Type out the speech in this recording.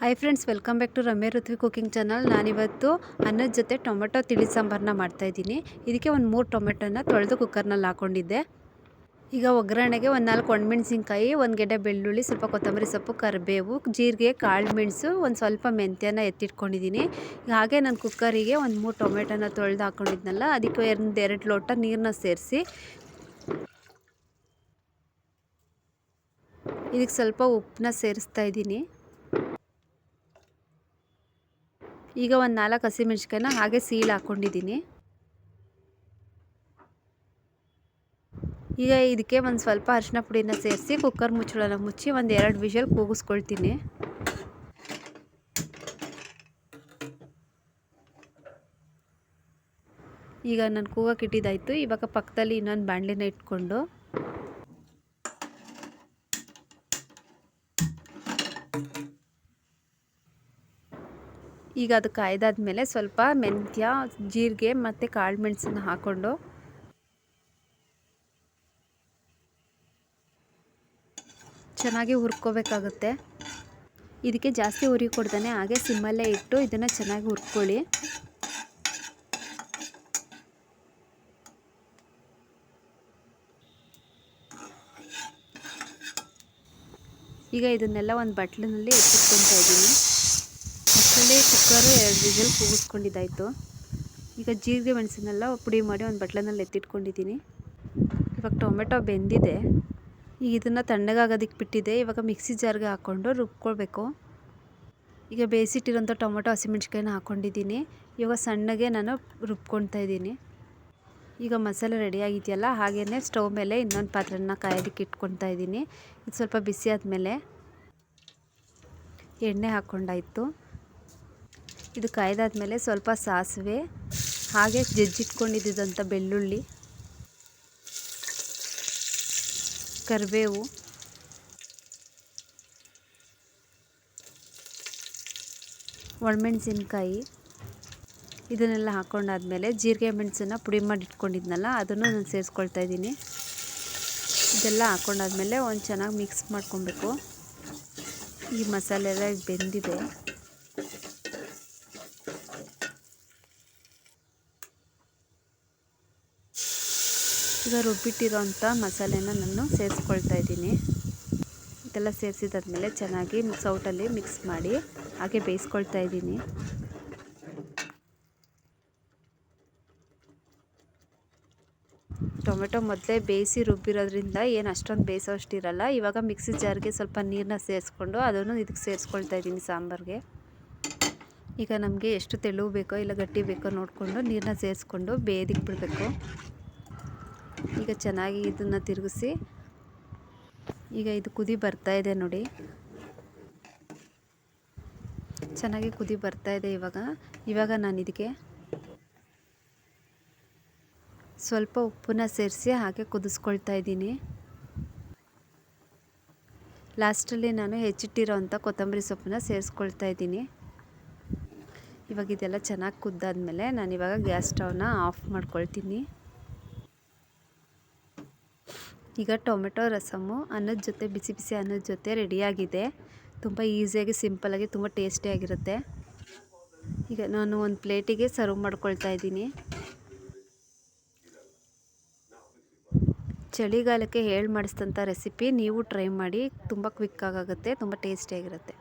Hi friends welcome back to Ramya Ruthvi cooking channel ನಾನಿವತ್ತು ಅನ್ನದ ಜೊತೆ ಟೊಮೆಟೊ, ತಿಳಿ ಸಾಂಬಾರನ್ನ ಮಾಡ್ತಾಯಿದ್ದೀನಿ ಇದಕ್ಕೆ ಒಂದು ಮೂರು ಟೊಮೆಟೊನ ತೊಳೆದು ಕುಕ್ಕರ್ನಲ್ಲಿ ಹಾಕ್ಕೊಂಡಿದ್ದೆ ಈಗ ಒಗ್ಗರಣೆಗೆ ಒಂದು ನಾಲ್ಕು ಒಣಮೆಣ್ಸಿನ್ಕಾಯಿ, ಒಂದು ಗೆಡ್ಡೆ ಬೆಳ್ಳುಳ್ಳಿ, ಸ್ವಲ್ಪ ಕೊತ್ತಂಬರಿ ಸೊಪ್ಪು, ಕರಿಬೇವು, ಜೀರಿಗೆ, ಕಾಳು ಮೆಣಸು, ಒಂದು ಸ್ವಲ್ಪ ಮೆಂತ್ಯನ ಎತ್ತಿಟ್ಕೊಂಡಿದ್ದೀನಿ. ಹಾಗೆ ನಾನು ಕುಕ್ಕರಿಗೆ ಒಂದು ಮೂರು ಟೊಮೆಟೊನ ತೊಳೆದು ಹಾಕ್ಕೊಂಡಿದ್ನಲ್ಲ ಅದಕ್ಕೆ ಒಂದು ಎರಡು ಲೋಟ ನೀರನ್ನ ಸೇರಿಸಿ. ಇದಕ್ಕೆ ಸ್ವಲ್ಪ ಉಪ್ಪನ್ನ ಸೇರಿಸ್ತಾ ಇದ್ದೀನಿ. ಈಗ ಒಂದು ನಾಲ್ಕು ಹಸಿಮೆಣ್ಸಿಕಾಯನ್ನ ಹಾಗೆ ಸೀಲ್ ಹಾಕ್ಕೊಂಡಿದ್ದೀನಿ ಈಗ ಇದಕ್ಕೆ ಒಂದು ಸ್ವಲ್ಪ ಅರಿಶಿನ ಪುಡಿನ ಸೇರಿಸಿ ಕುಕ್ಕರ್ ಮುಚ್ಚಳನ ಮುಚ್ಚಿ ಒಂದು ಎರಡು ವಿಷಲ್ ಕೂಗಿಸ್ಕೊಳ್ತೀನಿ. ಈಗ ನಾನು ಕೂಗಕ್ಕೆ ಇಟ್ಟಿದ್ದಾಯಿತು. ಇವಾಗ ಪಕ್ಕದಲ್ಲಿ ಇನ್ನೊಂದು ಬಾಣಲಿನ ಇಟ್ಕೊಂಡು ಈಗ ಅದು ಕಾಯ್ದಾದ್ಮೇಲೆ ಸ್ವಲ್ಪ ಮೆಂತ್ಯ, ಜೀರಿಗೆ ಮತ್ತು ಕಾಳು ಮೆಣಸನ್ನು ಹಾಕ್ಕೊಂಡು ಚೆನ್ನಾಗಿ ಹುರ್ಕೋಬೇಕಾಗುತ್ತೆ. ಇದಕ್ಕೆ ಜಾಸ್ತಿ ಉರಿ ಕೊಡ್ತಾನೆ ಹಾಗೆ ಸಿಮ್ಮಲ್ಲೇ ಇಟ್ಟು ಇದನ್ನು ಚೆನ್ನಾಗಿ ಹುರ್ಕೊಳ್ಳಿ. ಈಗ ಇದನ್ನೆಲ್ಲ ಒಂದು ಬಟ್ಲಿನಲ್ಲಿ ಎತ್ತಿಟ್ಕೊತಾ ಇದ್ದೀನಿ. ಅಷ್ಟರಲ್ಲಿ ಕುಕ್ಕರು ಎರಡು ವಿಜಲ್ ಕೂಗಿಸ್ಕೊಂಡಿದ್ದಾಯಿತು. ಈಗ ಜೀರಿಗೆ ಮೆಣಸನ್ನೆಲ್ಲ ಪುಡಿ ಮಾಡಿ ಒಂದು ಬಟ್ಲನಲ್ಲಿ ಎತ್ತಿಟ್ಕೊಂಡಿದ್ದೀನಿ. ಇವಾಗ ಟೊಮೆಟೊ ಬೆಂದಿದೆ. ಈಗ ಇದನ್ನು ತಣ್ಣಗಾಗೋದಕ್ಕೆ ಬಿಟ್ಟಿದೆ. ಇವಾಗ ಮಿಕ್ಸಿ ಜಾರ್ಗೆ ಹಾಕ್ಕೊಂಡು ರುಬ್ಕೊಳ್ಬೇಕು. ಈಗ ಬೇಯಿಸಿಟ್ಟಿರೋಂಥ ಟೊಮೆಟೊ ಹಸಿಮೆಣ್ಸಿಕಾಯಿನ ಹಾಕ್ಕೊಂಡಿದ್ದೀನಿ ಇವಾಗ ಸಣ್ಣಗೆ ನಾನು ರುಬ್ಕೊಳ್ತಾ ಇದ್ದೀನಿ. ಈಗ ಮಸಾಲೆ ರೆಡಿ ಆಗಿದೆಯಲ್ಲ ಹಾಗೆಯೇ ಸ್ಟವ್ ಮೇಲೆ ಇನ್ನೊಂದು ಪಾತ್ರೆನ ಕಾಯೋದಕ್ಕೆ ಇಟ್ಕೊಳ್ತಾ ಇದ್ದೀನಿ. ಇದು ಸ್ವಲ್ಪ ಬಿಸಿ ಆದಮೇಲೆ ಎಣ್ಣೆ ಹಾಕ್ಕೊಂಡಾಯಿತು. ಇದು ಕಾಯ್ದಾದ್ಮೇಲೆ ಸ್ವಲ್ಪ ಸಾಸಿವೆ, ಹಾಗೆ ಜಜ್ಜಿಟ್ಕೊಂಡಿದ್ದಂಥ ಬೆಳ್ಳುಳ್ಳಿ, ಕರಿಬೇವು, ಒಣಮೆಣಸಿನ್ಕಾಯಿ, ಇದನ್ನೆಲ್ಲ ಹಾಕ್ಕೊಂಡಾದ್ಮೇಲೆ ಜೀರಿಗೆ ಮೆಣಸನ್ನು ಪುಡಿ ಮಾಡಿ ಇಟ್ಕೊಂಡಿದ್ನಲ್ಲ ಅದನ್ನು ನಾನು ಸೇರಿಸ್ಕೊಳ್ತಾ ಇದ್ದೀನಿ. ಇದೆಲ್ಲ ಹಾಕ್ಕೊಂಡಾದ್ಮೇಲೆ ಒಂದು ಚೆನ್ನಾಗಿ ಮಿಕ್ಸ್ ಮಾಡ್ಕೊಬೇಕು. ಈ ಮಸಾಲೆ ಎಲ್ಲ ಬೆಂದಿದೆ. ಈಗ ರುಬ್ಬಿಟ್ಟಿರೋಂಥ ಮಸಾಲೆನ ನಾನು ಸೇರಿಸ್ಕೊಳ್ತಾ ಇದ್ದೀನಿ. ಇದೆಲ್ಲ ಸೇರಿಸಿದಾದ್ಮೇಲೆ ಚೆನ್ನಾಗಿ ಸೌಟಲ್ಲಿ ಮಿಕ್ಸ್ ಮಾಡಿ ಹಾಗೆ ಬೇಯಿಸ್ಕೊಳ್ತಾ ಇದ್ದೀನಿ. ಟೊಮೆಟೊ ಮೊದಲೇ ಬೇಯಿಸಿ ರುಬ್ಬಿರೋದ್ರಿಂದ ಏನು ಅಷ್ಟೊಂದು ಬೇಯಿಸೋ ಅಷ್ಟಿರಲ್ಲ ಇವಾಗ ಮಿಕ್ಸಿ ಜಾರ್ಗೆ ಸ್ವಲ್ಪ ನೀರನ್ನ ಸೇರಿಸ್ಕೊಂಡು ಅದನ್ನು ಇದಕ್ಕೆ ಸೇರಿಸ್ಕೊಳ್ತಾ ಇದ್ದೀನಿ ಸಾಂಬಾರಿಗೆ. ಈಗ ನಮಗೆ ಎಷ್ಟು ತೆಳು ಬೇಕೋ ಇಲ್ಲ ಗಟ್ಟಿ ಬೇಕೋ ನೋಡಿಕೊಂಡು ನೀರನ್ನ ಸೇರಿಸ್ಕೊಂಡು ಬೇಯದಿಕ್ಕೆ ಬಿಡಬೇಕು ಈಗ ಚೆನ್ನಾಗಿ ಇದನ್ನು ತಿರುಗಿಸಿ ಈಗ ಇದು ಕುದಿ ಬರ್ತಾ ಇದೆ ನೋಡಿ. ಚೆನ್ನಾಗಿ ಕುದಿ ಬರ್ತಾ ಇದೆ ಇವಾಗ. ಇವಾಗ ನಾನು ಇದಕ್ಕೆ ಸ್ವಲ್ಪ ಉಪ್ಪನ್ನ ಸೇರಿಸಿ ಹಾಗೆ ಕುದಿಸ್ಕೊಳ್ತಾ ಇದ್ದೀನಿ. ಲಾಸ್ಟಲ್ಲಿ ನಾನು ಹೆಚ್ಚಿಟ್ಟಿರೋವಂಥ ಕೊತ್ತಂಬರಿ ಸೊಪ್ಪನ್ನ ಸೇರಿಸ್ಕೊಳ್ತಾ ಇದ್ದೀನಿ. ಇವಾಗ ಇದೆಲ್ಲ ಚೆನ್ನಾಗಿ ಕುದ್ದಾದಮೇಲೆ ಇವಾಗ ಗ್ಯಾಸ್ ಸ್ಟವ್ನ ಆಫ್ ಮಾಡ್ಕೊಳ್ತೀನಿ. ಈಗ ಟೊಮೆಟೊ ರಸಮು, ಅನ್ನದ ಜೊತೆ ಬಿಸಿ ಬಿಸಿ ಅನ್ನದ ಜೊತೆ ರೆಡಿಯಾಗಿದೆ. ತುಂಬ ಈಸಿಯಾಗಿ ಸಿಂಪಲಾಗಿ ತುಂಬ ಟೇಸ್ಟಿಯಾಗಿರುತ್ತೆ ಈಗ ನಾನು ಒಂದು ಪ್ಲೇಟಿಗೆ ಸರ್ವ್ ಮಾಡ್ಕೊಳ್ತಾ ಇದ್ದೀನಿ. ಚಳಿಗಾಲಕ್ಕೆ ಹೇಳಿ ಮಾಡಿಸಿದಂಥ ರೆಸಿಪಿ ನೀವು ಟ್ರೈ ಮಾಡಿ, ತುಂಬ ಕ್ವಿಕ್ಕಾಗುತ್ತೆ ತುಂಬ ಟೇಸ್ಟಿಯಾಗಿರುತ್ತೆ